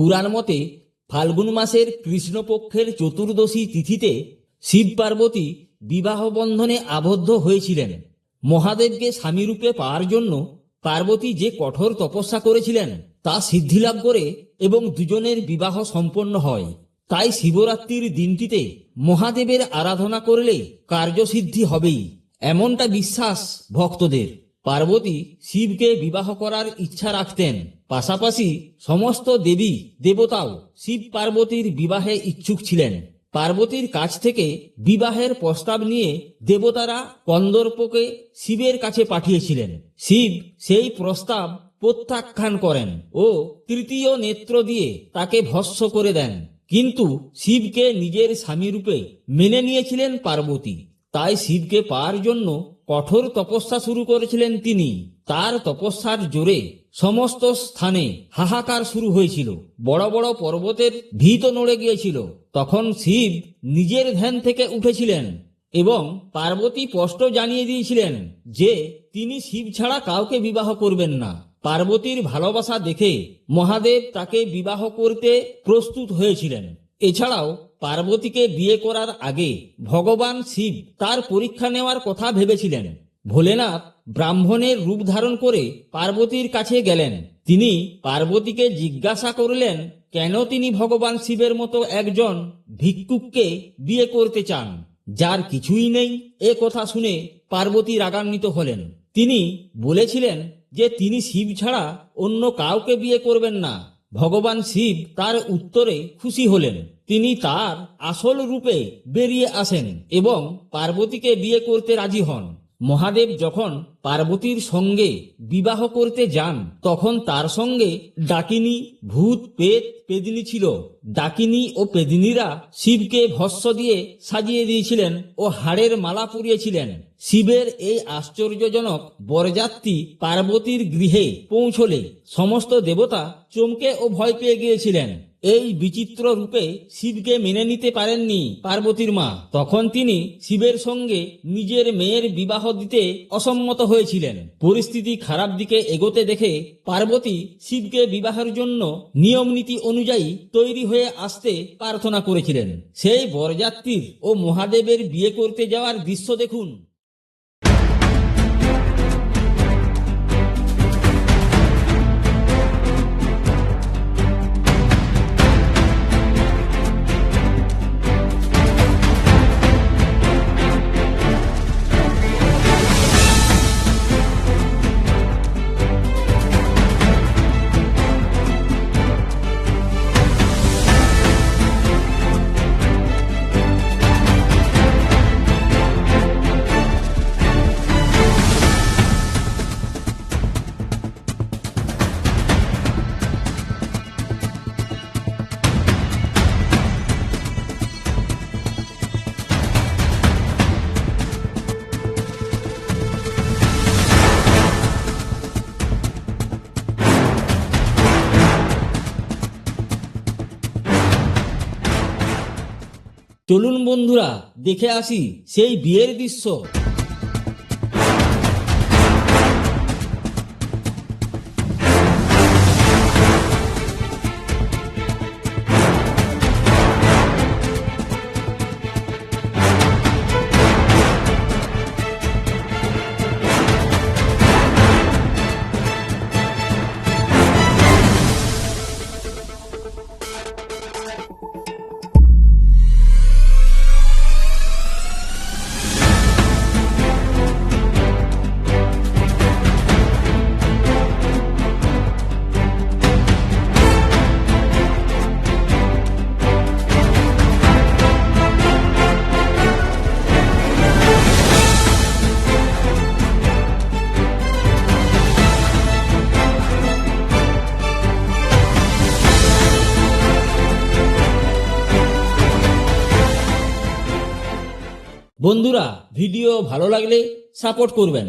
পুরাণ মতে ফাল্গুন মাসের কৃষ্ণপক্ষের চতুর্দশী তিথিতে শিব পার্বতী বিবাহ বন্ধনে আবদ্ধ হয়েছিলেন। মহাদেবকে স্বামীরূপে পাওয়ার জন্য পার্বতী যে কঠোর তপস্যা করেছিলেন, তা সিদ্ধিলাভ করে এবং দুজনের বিবাহ সম্পন্ন হয়। তাই শিবরাত্রির দিনটিতে মহাদেবের আরাধনা করলে কার্যসিদ্ধি হবেই, এমনটা বিশ্বাস ভক্তদের। পার্বতী শিবকে বিবাহ করার ইচ্ছা রাখতেন। পাশাপাশি সমস্ত দেবী, দেবতাও শিব পার্বতীর বিবাহে ইচ্ছুক ছিলেন। পার্বতীর কাছ থেকে বিবাহের প্রস্তাব নিয়ে দেবতারা কন্দর্পকে শিবের কাছে পাঠিয়েছিলেন। শিব সেই প্রস্তাব প্রত্যাখ্যান করেন ও তৃতীয় নেত্র দিয়ে তাকে ভস্ম করে দেন। কিন্তু শিবকে নিজের স্বামীরূপে মেনে নিয়েছিলেন পার্বতী। তাই শিবকে পাওয়ার জন্য কঠোর তপস্যা শুরু করেছিলেন তিনি। তার তপস্যার জোরে সমস্ত স্থানে হাহাকার শুরু হয়েছিল। বড় বড় পর্বতের ভীত নড়ে গিয়েছিল। তখন শিব নিজের ধ্যান থেকে উঠেছিলেন এবং পার্বতী স্পষ্ট জানিয়ে দিয়েছিলেন যে, তিনি শিব ছাড়া কাউকে বিবাহ করবেন না। পার্বতীর ভালোবাসা দেখে মহাদেব তাকে বিবাহ করতে প্রস্তুত হয়েছিলেন। এছাড়াও পার্বতীকে বিয়ে করার আগে ভগবান শিব তার পরীক্ষা নেওয়ার কথা ভেবেছিলেন। ভোলেনাথ ব্রাহ্মণের রূপ ধারণ করে পার্বতীর কাছে গেলেন। তিনি পার্বতীকে জিজ্ঞাসা করলেন, কেন তিনি ভগবান শিবের মতো একজন ভিক্ষুককে বিয়ে করতে চান? যার কিছুই নেই, এ কথা শুনে পার্বতী রাগান্বিত হলেন। তিনি বলেছিলেন যে তিনি শিব ছাড়া অন্য কাউকে বিয়ে করবেন না। ভগবান শিব তার উত্তরে খুশি হলেন। তিনি তার আসল রূপে বেরিয়ে আসেন এবং পার্বতীকে বিয়ে করতে রাজি হন। মহাদেব যখন পার্বতীর সঙ্গে বিবাহ করতে যান, তখন তার সঙ্গে ডাকিনী, ভূত, পেত, পেদিনী ছিল। ডাকিনী ও পেদিনীরা শিবকে ভস্য দিয়ে সাজিয়ে দিয়েছিলেন ও হাড়ের মালা পরিয়েছিলেন। শিবের এই আশ্চর্যজনক বরযাত্রী পার্বতীর গৃহে পৌঁছলে সমস্ত দেবতা চমকে ও ভয় পেয়ে গিয়েছিলেন। এই বিচিত্র রূপে শিবকে মেনে নিতে পারেননি পার্বতীর মা। তখন তিনি শিবের সঙ্গে নিজের মেয়ের বিবাহ দিতে অসম্মত হয়েছিলেন। পরিস্থিতি খারাপ দিকে এগোতে দেখে পার্বতী শিবকে বিবাহের জন্য নিয়ম নীতি অনুযায়ী তৈরি হয়ে আসতে প্রার্থনা করেছিলেন। সেই বরযাত্রীর ও মহাদেবের বিয়ে করতে যাওয়ার দৃশ্য দেখুন। চলুন বন্ধুরা দেখে আসি সেই বিয়ের দৃশ্য। বন্ধুরা ভিডিও ভালো লাগলে সাপোর্ট করবেন।